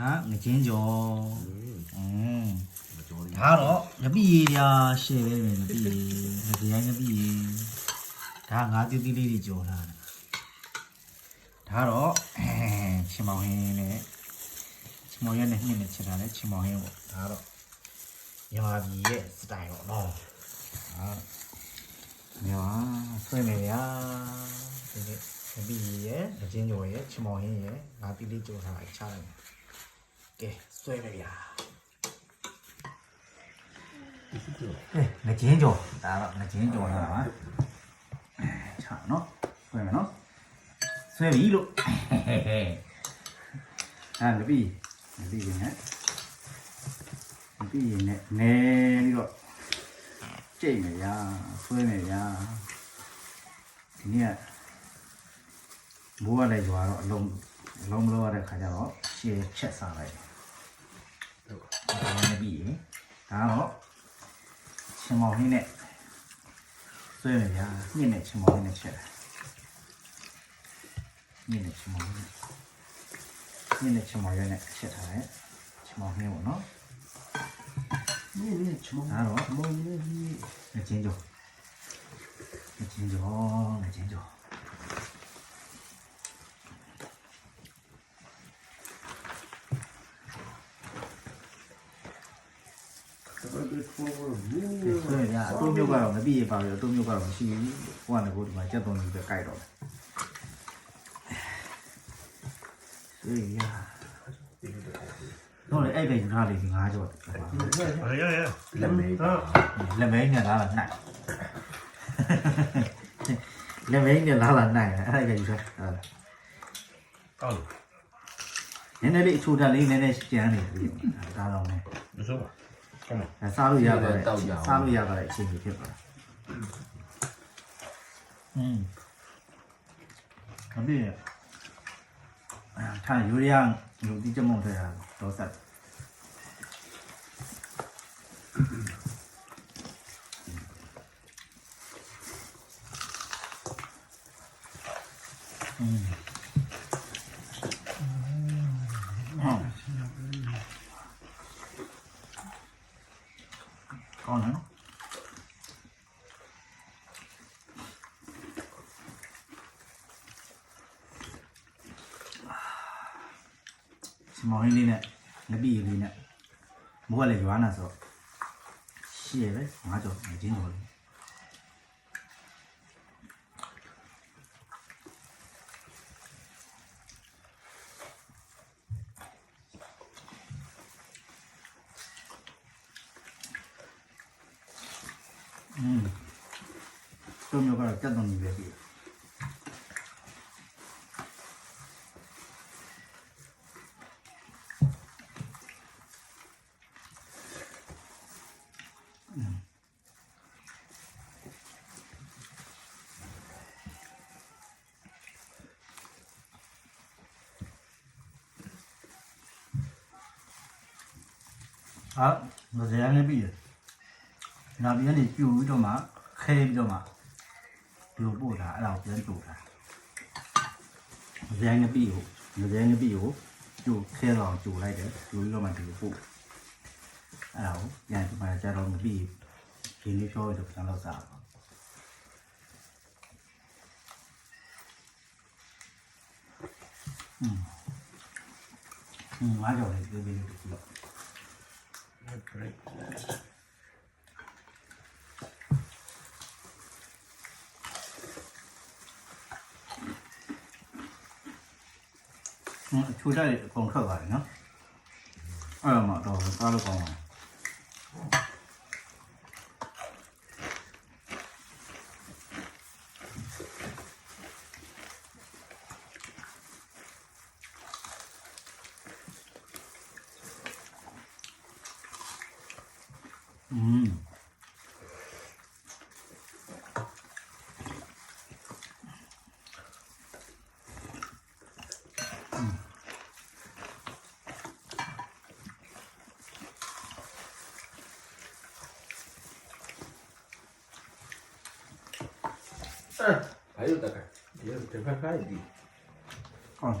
ဒါငချင်းကျော်อืมမကြော်လေးဒါတော့ငပိရည်ရာရှယ်ပဲမယ်ငပိရည်ငပိရိုင်းငပိရည်ဒါငါးတီးတီးလေးတွေကြော်လာတယ်ဒါတော့အဲချင်းမောင်ဟင်းနဲ့ချင်းမောင်ရဲနဲ့နှင်းနဲ့ချက်တာလေချင်းမောင်ဟင်းပေါ့ဒါတော့မြန်မာပြည်ရဲ့စတိုင်ပေါ့နော်ဟာမြန်မာဆွဲနေရဒီနေ့ငပိရည်ရဲ့ငချင်းကျော်ရဲ့ချင်းမောင်ဟင်းရဲ့ငါးတီးလေးကြော်ထားတာချလိုက်မယ် ကဲဆွဲနေဗျာเอ้ငချင်းကြော်ဒါတော့ငချင်းကြော်လာတာပါချာနော်ဆွဲမယ်နော်ဆွဲပြီလို့အာငပိငပိရင်နဲ့ငပိရင်နဲ့နဲပြီးတော့ကြိတ်မယ်ညာဆွဲမယ်ညာဒီနေ့ကဘိုးကလည်းကြွားတော့အလုံးအလုံးမလို့ရတဲ့ခါကျတော့ရှည်ချက်စားလိုက်ဟုတ် ဒါလည်းငပိရင်ဒါတော့ချင်းမောင်ဟင်းနဲ့ဆွဲရရညစ်နဲ့ချင်းမောင်ဟင်းနဲ့ချက်တယ်ညစ်နဲ့ချင်းမောင်ဟင်းနဲ့ညစ်နဲ့ချင်းမောင်ရဲနဲ့ချက်ထားတယ်ချင်းမောင်ဟင်းပေါ့နော်နည်းနည်းချမောဒါတော့မောင်လေးကြီးငချင်းကြောငချင်းကြောငချင်းကြော သူ့မျိုးကတော့မပြည့်ပါဘူးသူ့မျိုးကတော့မရှိဘူးဟိုကလည်းကိုဒီမှာကြက်သွန်ကြီးပဲကြိုက်တော့တယ်အေးရတော့လေအဲ့ဘက်ငါးလေးငါးကြော့ရရရလက်မဲလက်မဲနဲ့လာလာနိုင်လက်မဲနဲ့လာလာနိုင်အဲ့ဒါပဲယူထားဟုတ်လားဟုတ်နည်းနည်းလေးအချိုတက်လေးနည်းနည်းကြမ်းနေပြီဒါတော့မယ်မစိုးပါ 干嘛？ စားလို့ရပါတယ်စားလို့ရပါတယ်အချိန်ကြီးဖြစ်ပါတယ်อืมခမင်းအာထားယူရမ်းယူဒီကြမုံထဲတာတော့ဆက် စမောင်းလေးနဲ့ငပိလေးနဲ့မိုးကလည်းရွာနာဆိုရှေ့ပဲငါကြော်ငချင်းကြော်လေး ဟာမဇယန်လေးပြီးရနောက်ပြီးအဲ့ဒီပြူပြီးတော့မှခဲပြီးတော့မှဒီလိုပို့တာအဲ့ဒါကိုပြန်ပို့တာမဇယန်လေးပြီးကိုမဇယန်လေးပြီးကိုကျိုးခဲတော့ကျိုးလိုက်တယ်ကျိုးပြီးတော့မှဒီလိုပို့အဲ့ဒါကိုပြန်ဒီမှာကျတော့မပြီးဒီနေ့ပြောရတော့ပြန်လောက်စားပါ嗯，嗯，我叫你这边就是了。တစ်ခုတော့ 可以， อืมချူတက်အကုန်ထွက်ပါတယ်နော်အဲ့ဒါမှတော့စားလို့ကောင်းပါ 嗯。嗯。嗯。还有大概，也是这块块的。嗯。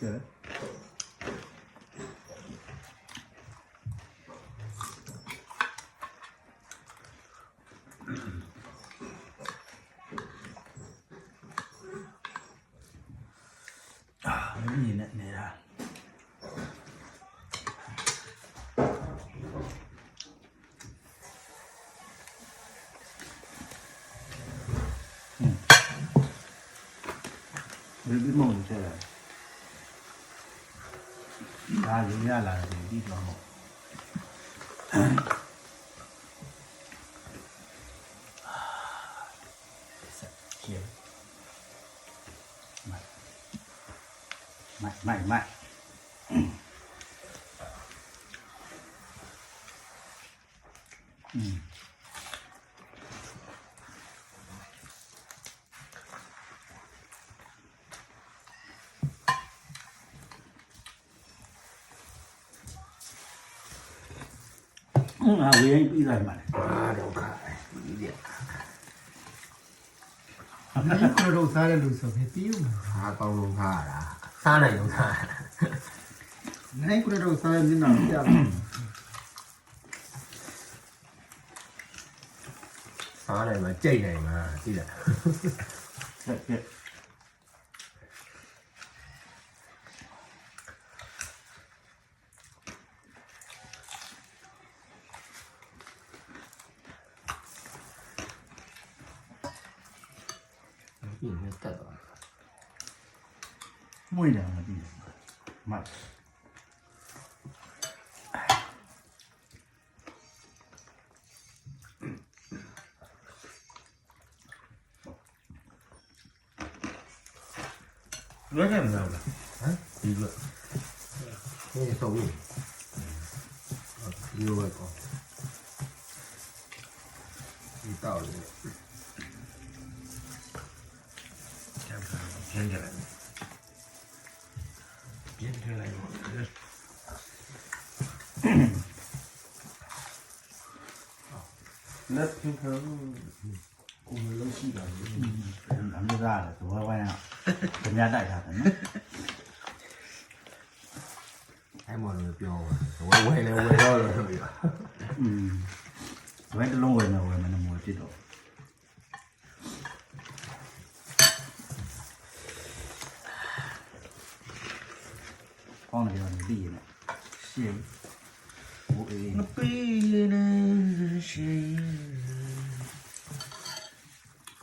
Şöyle. Ah, nó nhìn nặng nề ra. Rübimon, şey. င်လေးနဲ့လက်ချက်ပြီးတော့ဆွဲဆွဲอืมမိုက်ရှယ်အာမင်းကြီးနဲ့နေတာဟွန်းဒီမုံချဲဒါရင်းရလာတယ်ပြီးတော့ ငါဝေးရင်ပြီးသွားမှာလေဘာဒုက္ခကြီးရဒီကရတော့စားတဲ့လူဆိုပြီးပြီးဦးမှာဟာပေါင်းလုံးခါတာစားနိုင်လုံးခါနိုင်ကရတော့စားတဲ့မျက်နှာပြရမယ်စားနိုင်မှာကြိတ်နိုင်မှာသိလား 有没有带到那个？两个地方吧，卖。轮胎没带过来，啊，一个，那你到，你到了。Tengelek. Tengelek olabilir. lớp chúng thứ cùng với lớp chị rồi làm được ra là tôi quay nào cảm giác đại thật đấy em muốn được vô quay quay lên quay thôi rồi vậy tôi luôn quay nào quay mà nó mua chi đồ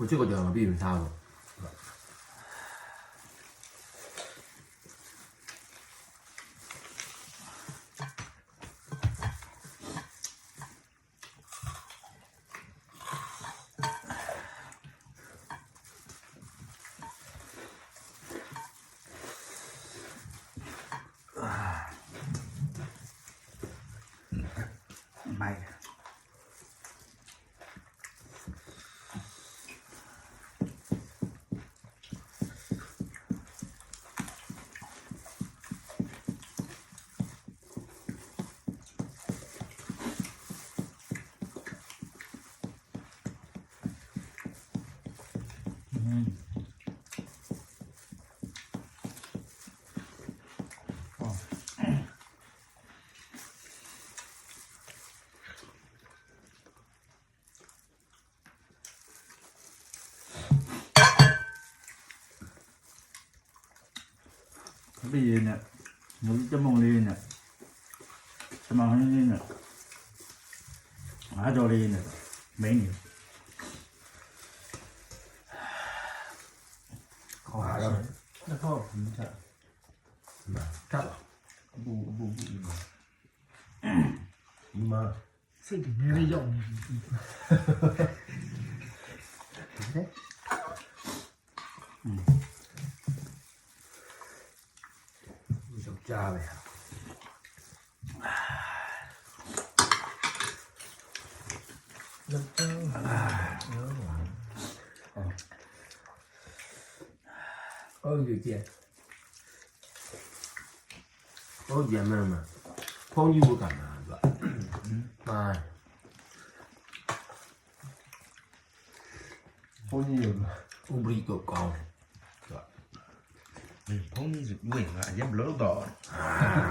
这个就要避免它了。 ไปยืนเนี่ยหนูจะมองเรียนเนี่ยจะมองให้นี่เนี่ยหาโจเรียนเนี่ย တော့တော့ဘူးချက်ကပ်ဘူဘူဘူဒီမှာစိတ်တွေနည်းနည်းရောက်နေပြီ ừ 老姐妹们跑你屋干啥子。妈呀跑你屋屋吧嗯跑你屋里俺不老倒哈哈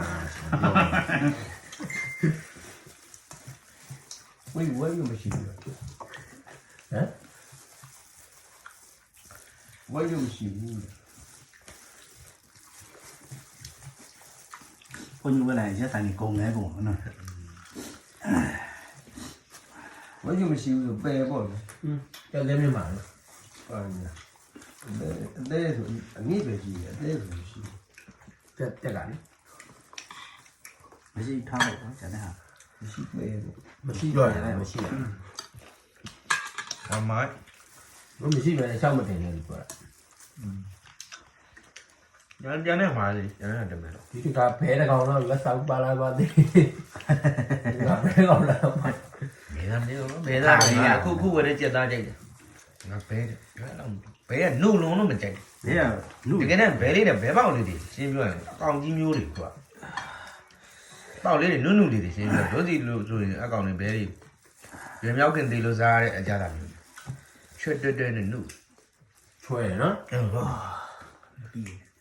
哈哈哈我我用没起这嗯我用不起 န်းကြီးဝင်လာရင်ရက်ဆိုင်ကြီးကုန်လဲကုန်နော်ဝိမရှိဘူးဆိုပယ်ပေါ့လေကျောက်သေးမြမှာနော်ဟာညာအသေးဆိုအနည်းပဲရှိတယ်အသေးဆိုရှိတက်တက်လာလေမရှိထားလိုက်တော့ကျန်တဲ့ဟာမရှိပယ်ပေါ့မရှိတော့ရတယ်မရှိရအမိုင်းဘူးမရှိပဲရှောက်မတင်နေဘူးပြောတာ ညာကျန်တဲ့မှာလေကျန်တဲ့တမဲတော့ဒီကဘဲတကောင်တော့လက်ဆောင်ပါလာပါသေးဒီကဘဲကောင်လာပါဘယ်သားမလဲတော့ဘယ်သားလဲခုခုဝယ်တဲ့ကြက်သားကြိုက်တယ်ငါဘဲဘဲတော့ဘဲကနှုတ်လုံးတော့မကြိုက်ဘေးကလူဘူးတကယ်နဲ့ဘဲလေးနဲ့ဘဲပေါက်လေးတွေရှင်းပြောရင်အကောင်ကြီးမျိုးတွေကွာပေါက်လေးတွေနုနုလေးတွေရှင်းပြောတို့စီလို့ဆိုရင်အကောင်တွေဘဲတွေရမြောက်ခင်သေးလို့စားတဲ့အကြတာမျိုးချွတ်တွတ်တွတ်နဲ့နုချွဲနော်ပြီး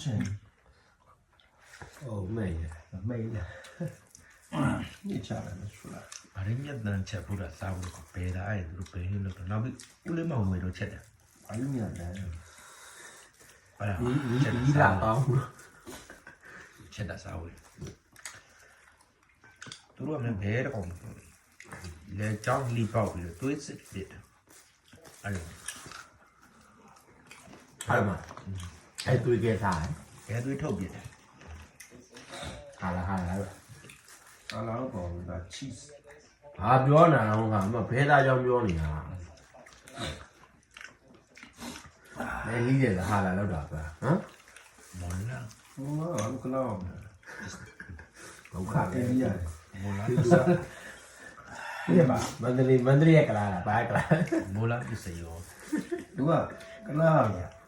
그렇지. 어, 매일. 매일. 이 잘하는 수라. 말이냐는 제보라 싸우는 거 배다 아이들 배는 거 나비 울리마 오메로 제다. 알미야 나. 봐라. 이라 아우. 제다 싸우는. 들어오면 배를 거. 내 장리 바울을 또 있을 때. 알마. 알마. 음. ညလဲဟုတ်လားဒီဒီဒီလာအောင်ချက်တာစားဖို့သူတို့ကလည်းဘယ်တော့လဲကြောင်းလီပေါက်ပြီးသွေးစစ်ပြစ်အဲ့လိုဟုတ်မှာအဲ့တွေ့ကြတာဘယ်သွေးထုတ်ပြစ်တယ်ဟာလာဟာလာအလားပေါ့ဒါ cheese ဟာပြောနေတာတော့ငါမဘဲသားကြောင့်ပြောနေတာလဲလီးတယ်ဟာလာလောက်တာပါဟမ်မော်လာဟိုကကလောင်းဒုက္ခခါပဲတေးရမော်လာပြပါမန္တလေးမန္တလေးရဲ့ကလာလားဘာကလာမော်လာပစ္စည်း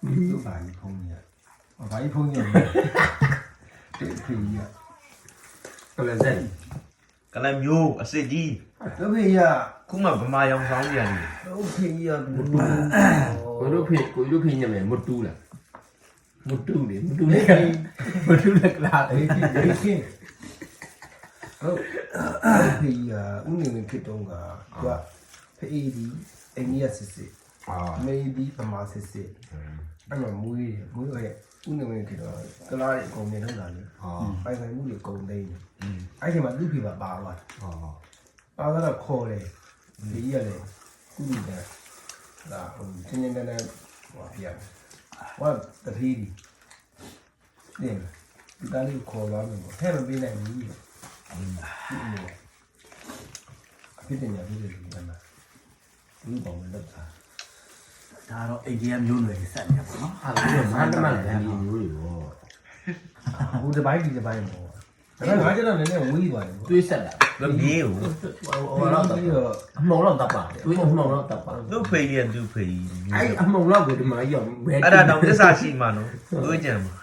ရောသူကကလောင်းရသူဘာကြီးဖုံးရဘာကြီးဖုံးရတေးဖေးရကလစက်ကလမျိုးအစစ်ကြီးသူဖေးရခုမှဗမာရောင်ဆောင်ပြန်တယ်သူဖေးရဘူးကိုတို့ဖေကိုတို့ဖေညမယ်မတူးလားမတူးလေမတူးလေမတူးလေကလာအေးဒီဒီကင်းဟုတ်ဖေးရဦးနေနေဖြစ်တော့ကသူကဖေးဒီအိန္ဒိယစစ်စစ်အာမေဒီပမာစစ်စစ် အဲ့မှာမွေးတယ်မွေးရဲ့ဦးနေနေဖြစ်တော့ကလားရဲ့အကုန်မြင်လောက်တာလေဟောပိုင်ပိုင်မှုတွေအကုန်သိနေอืมအဲ့ဒီမှာသူ့ဖေပါပါသွားဟောပါသွားတော့ခေါ်တယ်ဒီကြီးရတယ်ကုလူတဲ့ဒါဟိုချင်းချင်းနဲ့ဟိုပြရတယ်ဟောတတိဒီနေဒီကလေးခေါ်လာမယ်ဟဲ့မပေးနိုင်ဘူးအဖြစ်တင်ရပြီလေဒီမှာလူပေါင်းလက်တာ ဒါတော့အိန္ဒိယမျိုးနွယ်ဆက်နေပါတော့ဟာလို့မန္တမလည်းဒီမျိုးတွေပေါ့ဟိုဒီပိုင်းဒီဒီပိုင်းပေါ့ဒါပေမဲ့ငါကျတော့နည်းနည်းဝေးသွားတယ်ပေါ့တွေးဆက်လာသူမြေးကိုဟိုဟိုတော့တော့ပြီးတော့အမှုံတော့တပ်ပါတွေးအမှုံတော့တပ်ပါသူ့ဖေးရဲ့သူ့ဖေးအဲ့အမှုံတော့ကိုဒီမှာရောက်ဘယ်အဲ့ဒါတောင်သစ္စာရှိမှနော်သွေးကြံမှာ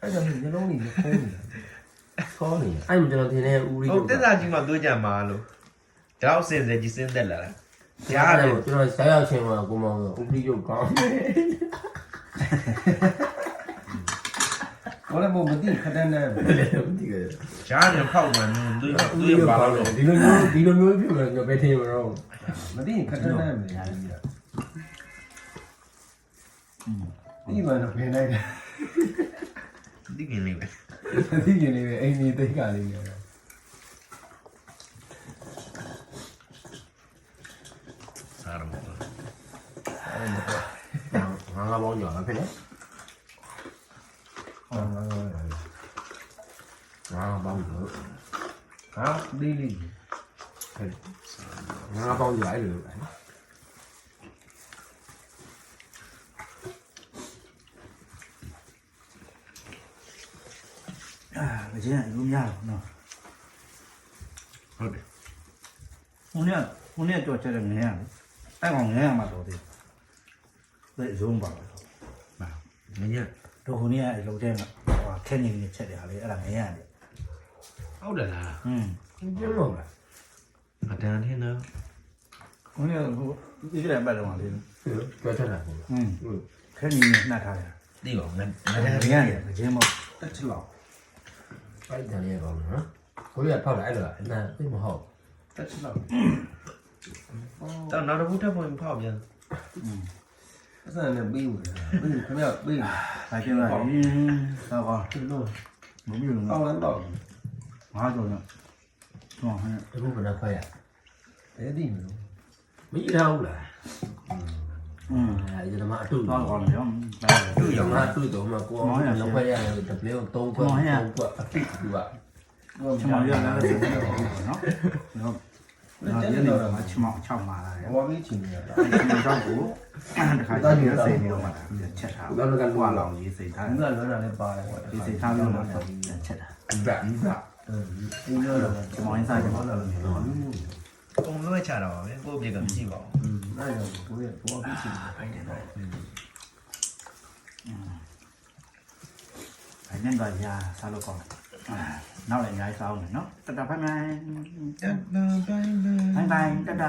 အဲ့ဒါမျိုးညလုံးကြီးခိုးနေတာခေါ်နေအဲ့မှာကျွန်တော်ထင်တယ်ဦးရီဟုတ်သစ္စာရှိမှသွေးကြံမှာလို့ဒါတော့စင်စယ်ကြီးစင်းသက်လာတာ ကြားတယ်ကျွန်တော်ဆက်ရောက်ချင်းမှာကိုမောင်ဦးရီရုပ်ကောင်းတယ်ဘာလဲမို့မသိခတဲ့နဲ့ဒီကကြားတယ်ဖောက်မှန်းသူ့သူ့ရဲ့ဘာလို့ဒီလိုမျိုးဒီလိုမျိုးဖြစ်လို့ကျွန်တော်ပဲထင်ရတော့မသိခတဲ့နဲ့မယ်ကြီးတာဒီမှာတော့ဖင်လိုက်တယ်တိကင်းလေးပဲသိကျင်လေးပဲအိမ်ကြီးသိက္ခာလေးနဲ့ 하나 먹은 안 앞이네? 아, 먹은 거. 아, 릴리. 하나 먹은 거 알려. 아, 이제 이놈 야, 너. 그래. 오늘 오늘 또 저런 거야. 아, 오늘 아마 또 돼. လေအဲ့ကောင်ငင်းရမှာတော့သေးတယ်ဇုံးပါတော့ ပါမင်းည တို့ဟိုနေ့ကလုံတဲ့ဟိုခဲနေနေချက်တယ်ဟာလေအဲ့ဒါငင်းရတယ် ဟုတ်တယ်လား อืม ကျင်းလို့လား အတန်ထင်းတော့ ဟိုနေ့ဟိုဒီကလည်းပတ်တော့လေ ကြော်ချက်တာပေါ့ อืมခဲနေနေနှက်ထားတယ် သိပါငါငါ င တန် င်း ထ ရ င်း တယ်မကျင်းမဟုတ်တက်ချလောက် အဲ့ဒါလေးကောင်းနော်ကိုရဖောက်လိုက်အဲ့လိုအနာသိမဟုတ် တက်ချလောက် တော့နောက်တစ်ခုထပ်ပွင့်ဖောက်ပြန် อืม 회사는 매우 매우 그냥 매우 알겠나 나가 nè 먹이는 거 나온다 맞아 어 하나 이거 그냥 봐야 대딩 mấy đâu là ừ lại cho nó mà tôi còn nữa tôi giống mà tôi tụi mà cô nói là nó quay ra tập leo tôn quên tôn quên vậy xong rồi nó nó ဒါညနေမှာ6မှာ6မှာလာတယ်ဘောမေးချင်နေတာဒီတော့ကိုတခါတည်းရစိန်ပြီးတော့မှလာချက်ထားဘယ်လိုကလောလောင်ရေးစိန်ထားဘူးကလောတာလည်းပါတယ်ပေါ့ဒီစိန်ထားပြီးတော့မှချက်ထားအဘအဘအဲဒီလိုတော့ကျွန်မအစားကျွန်မလာလို့ပြောတော့ပုံလွှဲချတာပါပဲကိုယ့်အပြစ်ကမရှိပါဘူး။အဲ့တော့ကိုယ့်ရဲ့ဘောအပြစ်ရှိတယ်ခိုင်းတယ်တော့။အဲ့နဲ့တော့ညာစားလို့ကောင်းတယ် နောက်လည်းအများကြီးစားအောင်နော်တတဖိုင်ဖိုင်တန်တန်ပိုင်းပဲဖိုင်ဖိုင်တတ